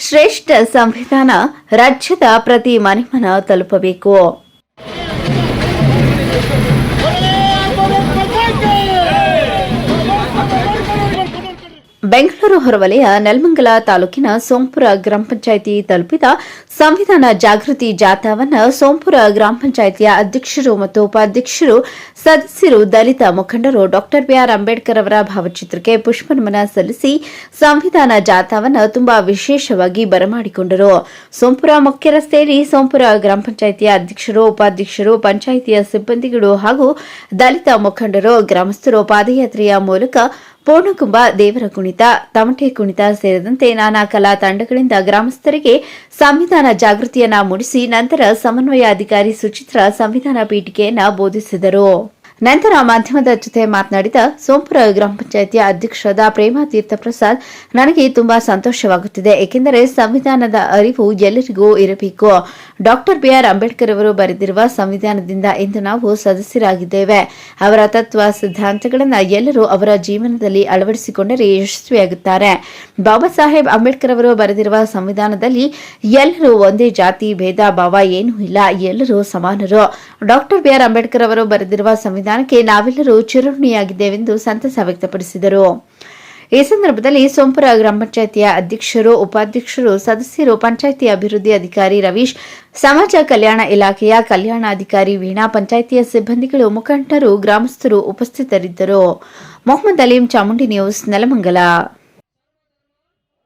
ಶ್ರೇಷ್ಠ ಸಂವಿಧಾನ ರಾಜ್ಯದ ಪ್ರತಿ ಮನೆ ಮನ ತಲುಪಬೇಕು. ಬೆಂಗಳೂರು ಹೊರವಲಯ ನೆಲಮಂಗಲ ತಾಲೂಕಿನ ಸೋಂಪುರ ಗ್ರಾಮ ಪಂಚಾಯಿತಿ ತಲುಪಿದ ಸಂವಿಧಾನ ಜಾಗೃತಿ ಜಾಥಾವನ್ನು ಸೋಂಪುರ ಗ್ರಾಮ ಪಂಚಾಯಿತಿಯ ಅಧ್ಯಕ್ಷರು ಮತ್ತು ಉಪಾಧ್ಯಕ್ಷರು ಸದಸ್ಯರು ದಲಿತ ಮುಖಂಡರು ಡಾಕ್ಟರ್ ಬಿಆರ್ ಅಂಬೇಡ್ಕರ್ ಅವರ ಭಾವಚಿತ್ರಕ್ಕೆ ಪುಷ್ಪನಮನ ಸಲ್ಲಿಸಿ ಸಂವಿಧಾನ ಜಾಥಾವನ್ನು ತುಂಬಾ ವಿಶೇಷವಾಗಿ ಬರಮಾಡಿಕೊಂಡರು. ಸೋಂಪುರ ಮುಖ್ಯ ರಸ್ತೆಯಲ್ಲಿ ಸೋಂಪುರ ಗ್ರಾಮ ಪಂಚಾಯಿತಿಯ ಅಧ್ಯಕ್ಷರು, ಉಪಾಧ್ಯಕ್ಷರು, ಪಂಚಾಯಿತಿಯ ಸಿಬ್ಬಂದಿಗಳು ಹಾಗೂ ದಲಿತ ಮುಖಂಡರು, ಗ್ರಾಮಸ್ಥರು ಪಾದಯಾತ್ರೆಯ ಮೂಲಕ ಪೂರ್ಣಕುಂಭ, ದೇವರ ಕುಣಿತ, ತಮಟೆ ಕುಣಿತ ಸೇರಿದಂತೆ ನಾನಾ ಕಲಾ ತಂಡಗಳಿಂದ ಗ್ರಾಮಸ್ಥರಿಗೆ ಸಂವಿಧಾನ ಜಾಗೃತಿಯನ್ನ ಮೂಡಿಸಿ ನಂತರ ಸಮನ್ವಯ ಅಧಿಕಾರಿ ಸುಚಿತ್ರ ಸಂವಿಧಾನ ಪೀಠಿಕೆಯನ್ನ ಬೋಧಿಸಿದರು. ನಂತರ ಮಾಧ್ಯಮದ ಜೊತೆ ಮಾತನಾಡಿದ ಸೋಂಪುರ ಗ್ರಾಮ ಪಂಚಾಯಿತಿಯ ಅಧ್ಯಕ್ಷರಾದ ಪ್ರೇಮಾ ತೀರ್ಥ ಪ್ರಸಾದ್, ನನಗೆ ತುಂಬಾ ಸಂತೋಷವಾಗುತ್ತಿದೆ. ಏಕೆಂದರೆ ಸಂವಿಧಾನದ ಅರಿವು ಎಲ್ಲರಿಗೂ ಇರಬೇಕು. ಡಾಕ್ಟರ್ ಬಿಆರ್ ಅಂಬೇಡ್ಕರ್ ಅವರು ಬರೆದಿರುವ ಸಂವಿಧಾನದಿಂದ ಇಂದು ನಾವು ಸದಸ್ಯರಾಗಿದ್ದೇವೆ. ಅವರ ತತ್ವ ಸಿದ್ಧಾಂತಗಳನ್ನು ಎಲ್ಲರೂ ಅವರ ಜೀವನದಲ್ಲಿ ಅಳವಡಿಸಿಕೊಂಡರೆ ಯಶಸ್ವಿಯಾಗುತ್ತಾರೆ. ಬಾಬಾ ಸಾಹೇಬ್ ಅಂಬೇಡ್ಕರ್ ಅವರು ಬರೆದಿರುವ ಸಂವಿಧಾನದಲ್ಲಿ ಎಲ್ಲರೂ ಒಂದೇ ಜಾತಿ, ಭೇದ, ಭಾವ ಏನೂ ಇಲ್ಲ. ಎಲ್ಲರೂ ಸಮಾನರು. ಡಾಕ್ಟರ್ ಬಿಆರ್ ಅಂಬೇಡ್ಕರ್ ಅವರು ಬರೆದಿರುವ ಸಂವಿಧಾನಕ್ಕೆ ನಾವೆಲ್ಲರೂ ಚಿರಋಣಿಯಾಗಿದ್ದೇವೆಂದು ಸಂತಸ ವ್ಯಕ್ತಪಡಿಸಿದರು. ಈ ಸಂದರ್ಭದಲ್ಲಿ ಸೋಂಪುರ ಗ್ರಾಮ ಪಂಚಾಯಿತಿಯ ಅಧ್ಯಕ್ಷರು, ಉಪಾಧ್ಯಕ್ಷರು, ಸದಸ್ಯರು, ಪಂಚಾಯಿತಿ ಅಭಿವೃದ್ಧಿ ಅಧಿಕಾರಿ ರವೀಶ್, ಸಮಾಜ ಕಲ್ಯಾಣ ಇಲಾಖೆಯ ಕಲ್ಯಾಣಾಧಿಕಾರಿ ವೀಣಾ, ಪಂಚಾಯಿತಿಯ ಸಿಬ್ಬಂದಿಗಳು, ಮುಖಂಡರು, ಗ್ರಾಮಸ್ಥರು ಉಪಸ್ಥಿತರಿದ್ದರು. ಮೊಹಮ್ಮದ್ ಅಲೀಂ ಚಾಮುಂಡಿ ನ್ಯೂಸ್ ನೆಲಮಂಗಲ.